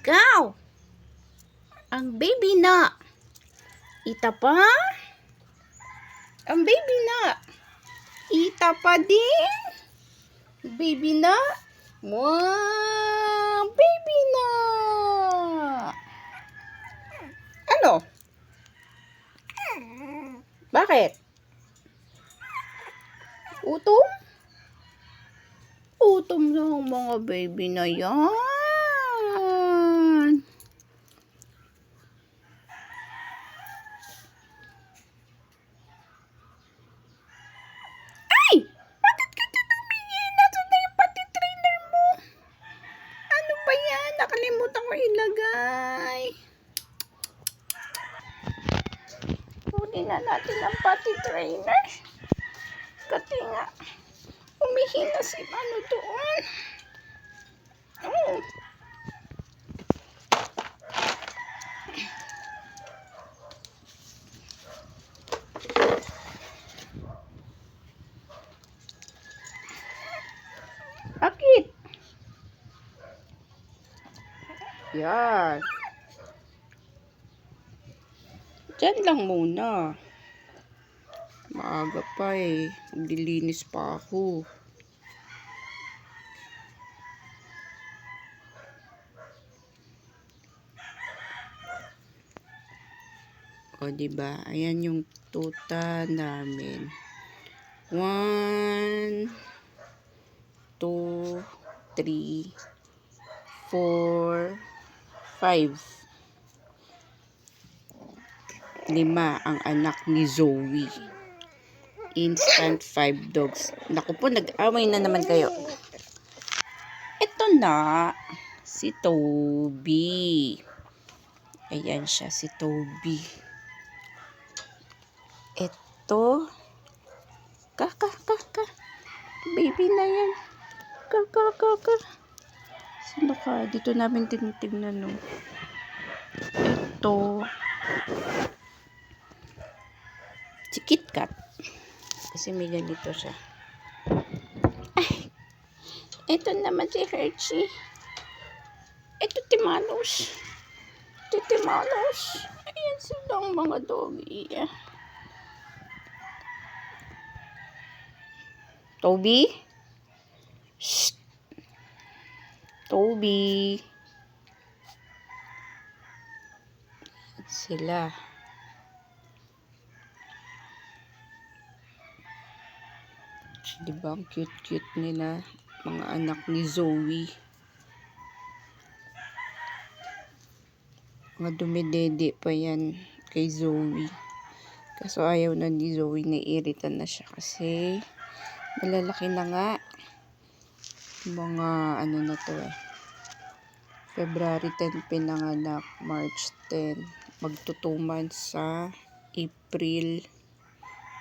Ikaw, ang baby na. Ita pa? Ang baby na. Ita pa din. Baby na. Wow, baby na. Ano? Bakit? Utom? Utom na ang mga baby na yan. Ay! Bakit ka dyan tumingin? Nasaan na yung pati trainer mo? Ano ba yan? Nakalimutan ko ilagay. Kunin na natin ang pati trainer. Kasi nga, umihina si ano doon. Oh. Bakit? Yan. Diyan lang muna. Maaga pa eh. Maglilinis pa ako. O, diba? Ayan yung tuta namin. One, two, three, four, five. Lima ang anak ni Zoe. Instant five dogs. Naku po, nag-away na naman kayo. Ito na, si Toby. Ayan siya, si Toby. Ito, ka, ka, ka, ka. Baby na yan. Ka, ka, ka, ka. Sino ka? Dito namin tinitignan, no. Ito, si KitKat. Kasi may ganito siya. Ay, ito naman si Hershey. Ito Timanos. Ito Timanos. Ayan silang mga doggy. Toby? Shh. Toby. Sila. Diba ang cute-cute nila mga anak ni Zoe. Mga dumidede pa yan kay Zoe. Kaso ayaw na ni Zoe, naiirita na siya kasi malalaki na nga. Mga ano na to eh. February 10 pinanganak, March 10. Magto 2 months sa April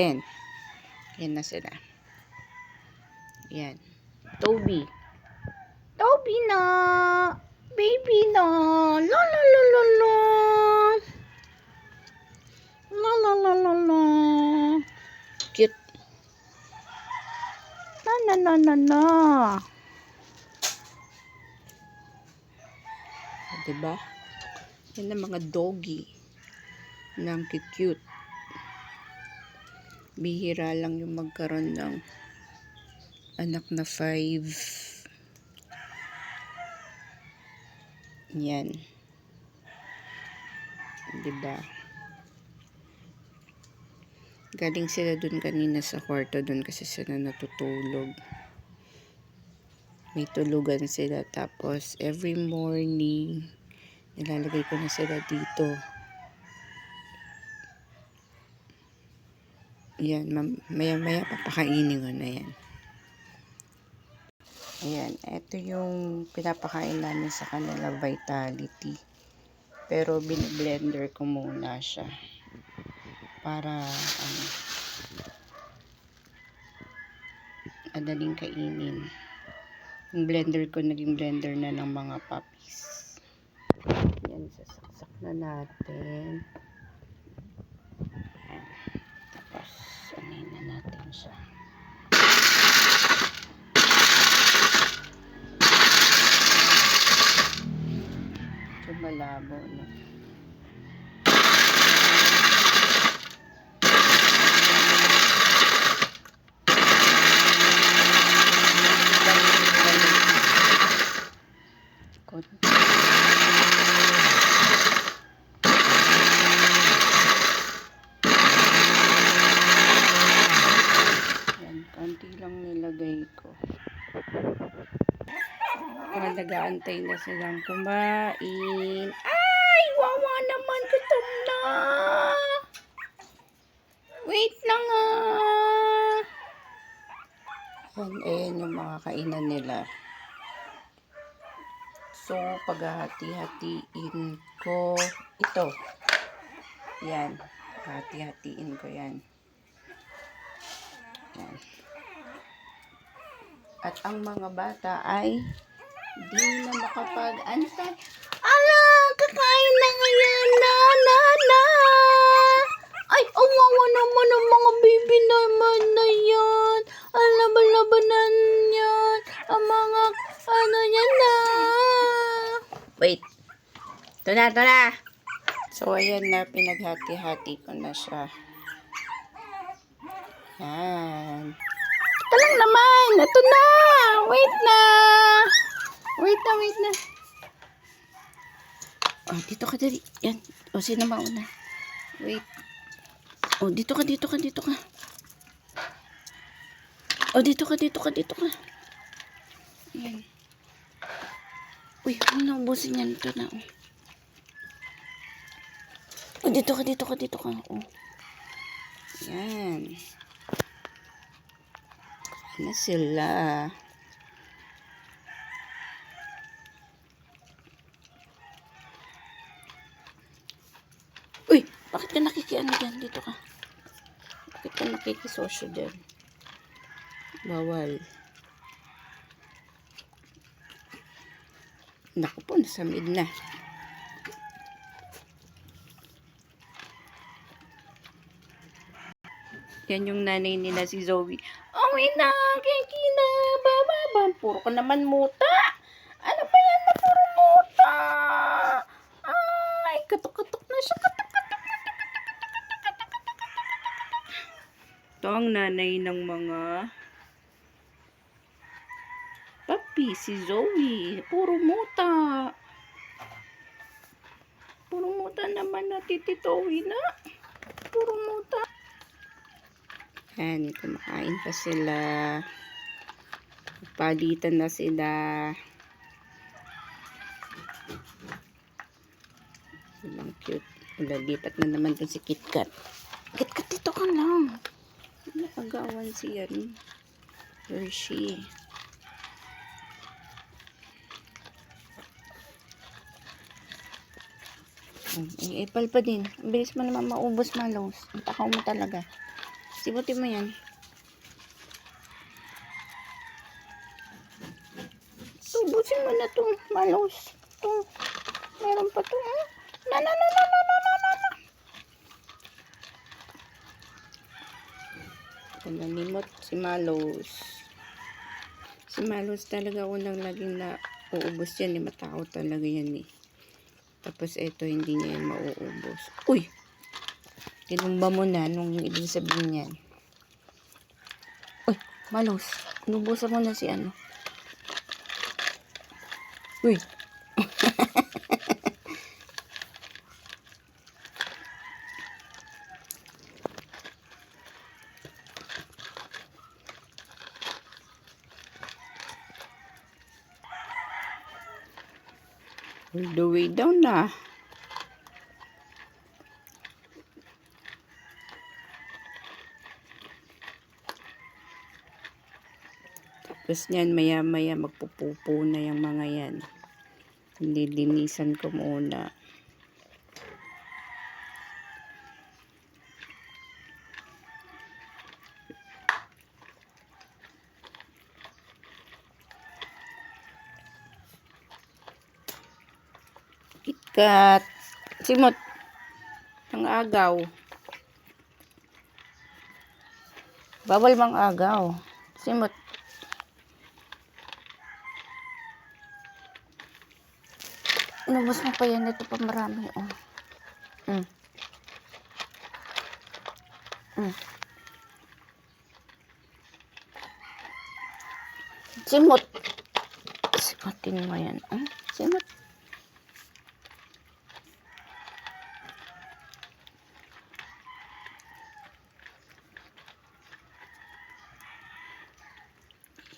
10. Yan na sila. Yan. Toby. Toby na. Baby na. La la la la la. La la la la la. Cute. Na na na na na. Ah, Diba? Yan ang mga doggy. Nang cute. Bihira lang yung magkaroon ng anak na five. Yan. Diba? Galing sila dun kanina sa kwarto dun kasi sila natutulog. May tulugan sila. Tapos, every morning, nilalagay ko na sila dito. Yan, mam- maya-maya papakainin ko na yan. Ayan, ito yung pinapakain namin sa kanila Vitality. Pero bin-blender ko muna siya. Para, ano, madaling kainin. Yung blender ko, naging blender na ng mga puppies. Yan, sasaksak na natin. Ayan. Tapos, anin na natin siya. Malabo. No? Yan, konti lang nilagay ko. Para nag-aantay na silang kumain. Ay! Wawa naman! Gutom na! Wait lang ah! Yan, ayan yung mga kainan nila. So, paghahati-hatiin ko ito. Yan. Hati-hatiin ko yan. Yan. At ang mga bata ay di na makapag-antay. Ala, kakain na ngayon na, na, na. Ay, awawa naman ang mga baby naman na yan. Ang laban-labanan yan. Ang mga, ano yan na. Wait. Ito na, ito na. So, ayan na, pinaghati-hati ko na siya. Yan. Ito lang naman. Ito na. Wait na. Wait na, wait na. Oh, dito ka dali. Yan. O, sino mauna? Wait. Oh, dito ka, dito ka, dito ka. Oh, dito ka, dito ka, dito ka. Yan. Uy, ano na ubusin yan? Ito na, oh. Oh, dito ka, dito ka, dito ka. Oh. Yan. Ano sila? Uy! Bakit ka nakikiano dyan? Dito ka. Bakit ka nakikisosyo dyan? Bawal. Naku po, nasamid na. Yan yung nanay nila si Zoe. Away na, kiki na, bababa. Puro ka naman muta. Ano ba yan na puro muta? Ay, katok-katok na siya. Katok, Ito ang nanay ng mga papi, si Zoe. Puro muta. Puro muta naman na tititowi na. Puro muta. Yan, kumakain pa sila. Palitan na sila. Ang cute. Lalipat na naman dun si KitKat. KitKat, dito ka lang. Nakagawan si yan. Hershey. Eh, ipal pa din. Ang bilis mo naman maubos malos. Ang takaw mo talaga. Sibutin mo yan. Subusin mo na itong malos. Ito. Meron pa ito. Na, na, na, na, na, na. Nanimot si Malos. Si Malos talaga unang laging na uubos yan. Eh. Matao talaga yan eh. Tapos ito, hindi niya yan mauubos. Uy! Tinumba mo na nung ibig sabihin yan. Uy, malos. Inubusan mo na si ano. Uy. the way down na. Tapos niyan, maya-maya magpupupo na yung mga yan. Nilinisan ko muna. KitKat. Simot. Ang agaw. Bawal mang agaw. Simot. Inubos mo pa yan. Ito pa marami. Oh. Mm. Mm. Simot. Simutin mo yan. Mm. Simot.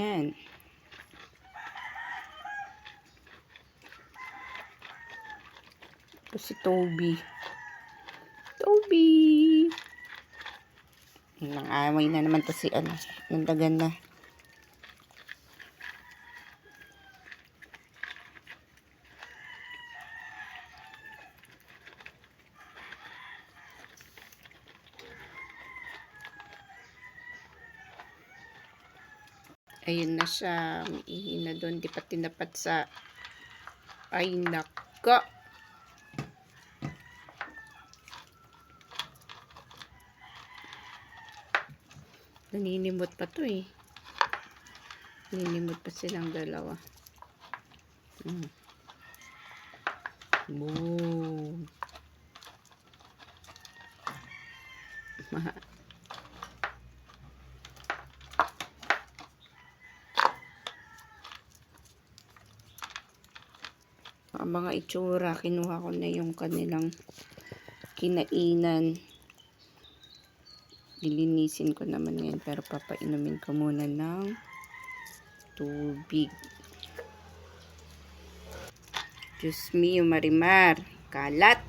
Yan. Ito si Toby. Toby! Nang-away na naman to si ano. Nandagan na. Ayun na siya. May ihi na doon. Di pa tinapat sa... Ay, naka. Naninimot pa to eh. Naninimot pa silang dalawa. Mm. Boom. Ang mga itsura, kinuha ko na yung kanilang kinainan. Lilinisin ko naman ngayon pero papainumin ko muna ng tubig. Diyos mio, marimar. Kalat.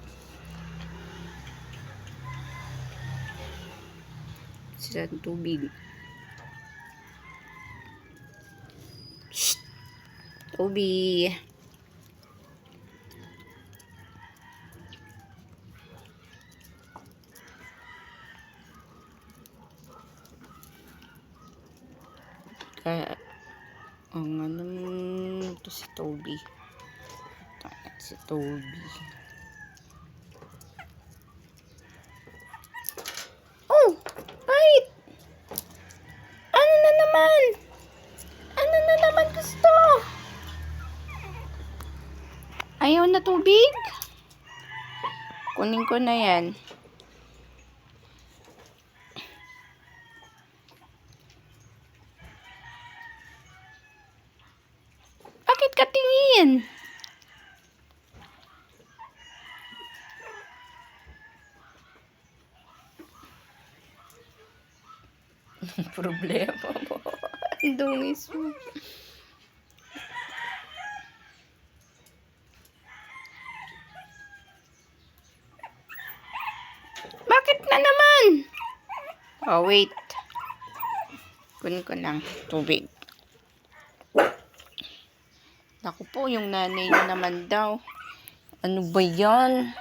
Sila tubig. Shh! Tubig. Kaya, ang ano, ito si Toby. Ito, si Toby. Oh! Wait! Ano na naman? Ano na naman gusto? Ayaw na tubig? Kunin ko na yan. Bakit ka tingin? Problema mo. Ang dungis mo. Bakit na naman? Oh, wait. Kunin ko lang tubig. Naku po, yung nanay niya naman daw. Ano ba yan?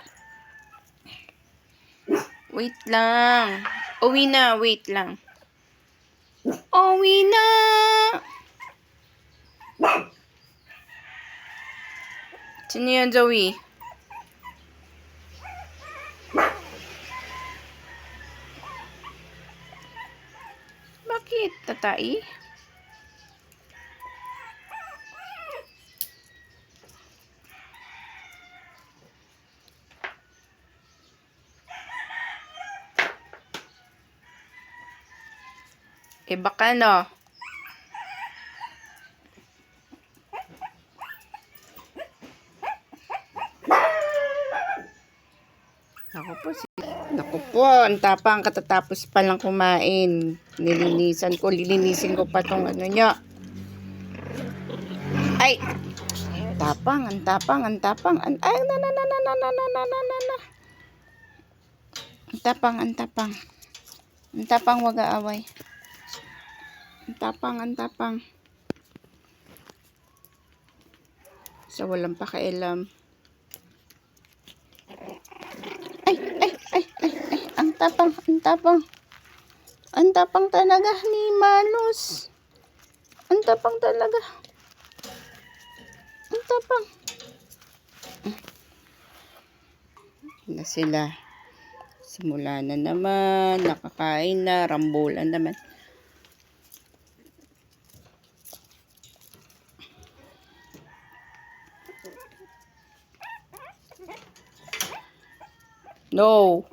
Wait lang. Uwi na, wait lang. Pauwi na! Sino yun, Joey? Bakit? Tatai? Eh, baka no. Naku po, si... Naku po, ang tapang katatapos pa lang kumain. Nilinisan ko, lilinisin ko pa tong ano niya. Ay! Tapang, ang tapang, ang tapang. Ang, ay, na, na, na, na, na, na, na, na, na, na. Ang tapang, ang tapang. Ang tapang, wag aaway. Ang tapang, ang tapang. Sa walang pakialam. Ay, ay, ay, ay, ay. Ang tapang, ang tapang. Ang tapang talaga ni Malos. Ang tapang talaga. Ang tapang. Na sila. Simula na naman. Nakakain na. Rambulan naman. No.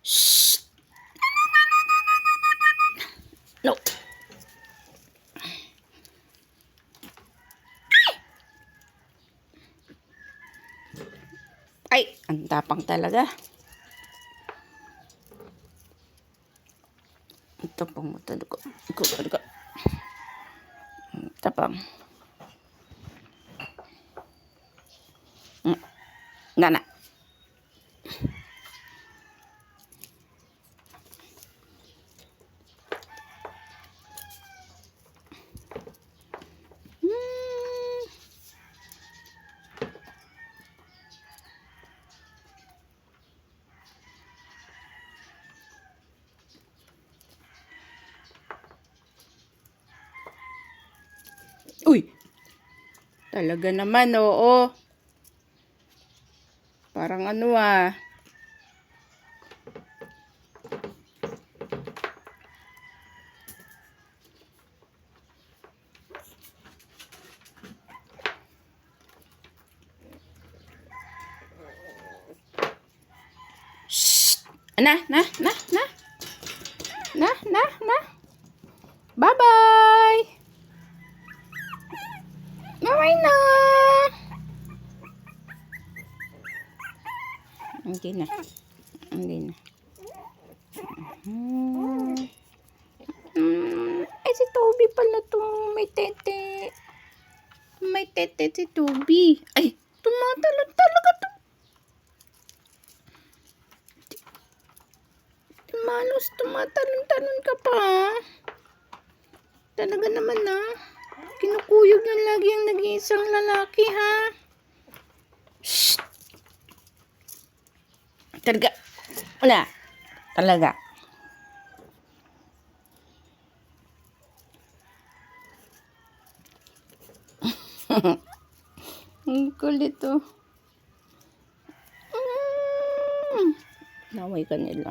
Shh. No. Ay, ang tapang talaga. Ito pang mata ko. Iko, iko. Tapang. Nana. Talaga naman, oo. Parang ano ah. Shh! Na, na, na, na. Na, na, na. Bye-bye! Bye na! Hindi na. Hindi na. Hmm. Eh, si Toby pala to. May tete. May tete si Toby. Ay, tumatalon talaga to. Malos, tumatalon-talon ka pa. Talaga naman na. Kinukuyog na lagi ang nag-iisang lalaki, ha? Talaga. Wala. Talaga. Ang kulit, oh. Mm. Naway ka nila.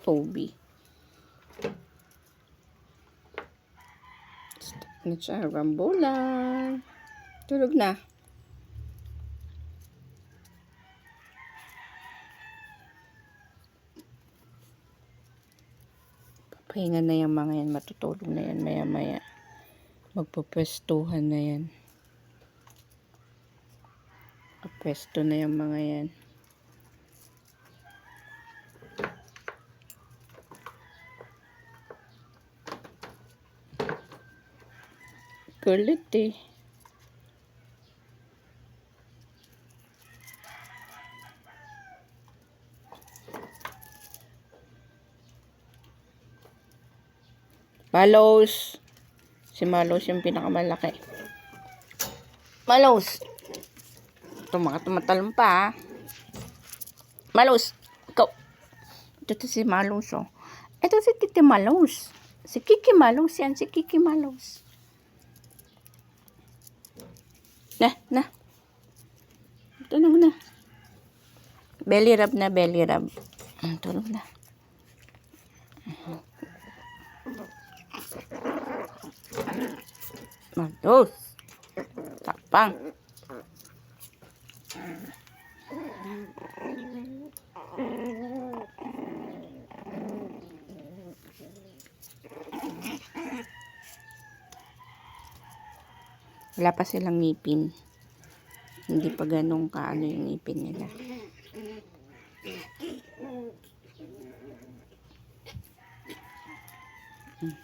Toby. Stop na siya. Rambulan. Tulog na. Papahinga na yung mga yan. Matutulog na yan maya maya. Magpapwestuhan na yan. Pwesto na yung mga yan. Kulit eh. Malos. Si Malos yung pinakamalaki. Malos. Ito mga tumatalon pa ha. Malos. Ikaw. Ito si Malos oh. Ito si Titi Malos. Si Kiki Malos yan. Si Kiki Malos. Na, na. Tulog na. Belly rub na, belly rub. Tulog na. Malos. Tapang. Wala pa silang ngipin. Hindi pa ganun kaano yung ngipin nila. Hmm.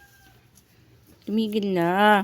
Tumigil na.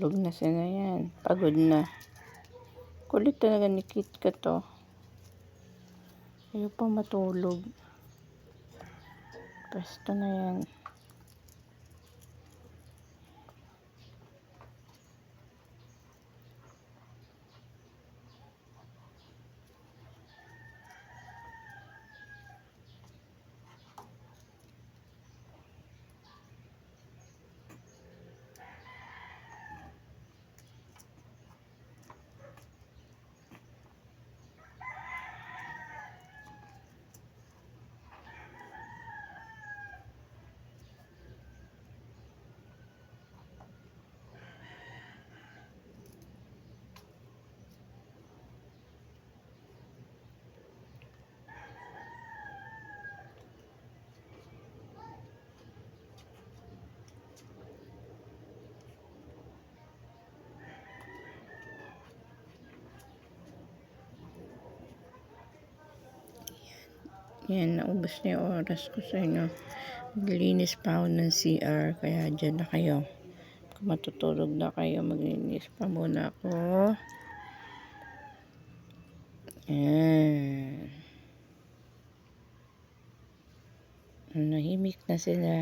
Tutulog na siya na yan. Pagod na. Kulit talaga ni Kitka to. Ayaw pa matulog. Pwesto na yan. Yan, naubos na yung oras ko sa inyo. Maglinis pa ako ng CR, kaya dyan na kayo. Kung matutulog na kayo, maglinis pa muna ako. Yan. Nahimik na sila.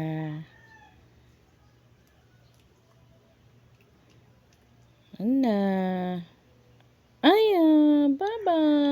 Ano na? Ayan, bye-bye.